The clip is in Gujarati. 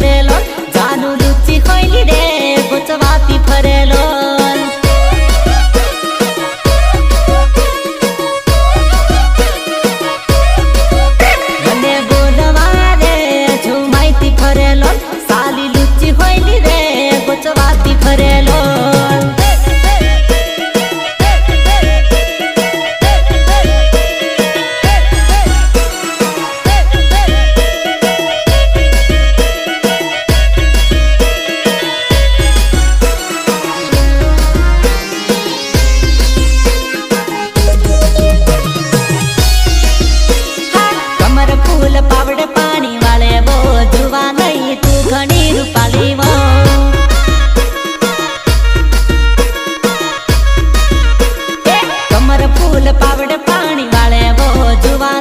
de los ફૂલ પાવડ પાણી વાળે બો ધ્રુવા નહીં તું ઘણી રૂપાલી વો. કમર ફૂલ પાવડ પાણી વાળે બો ધ્રુવા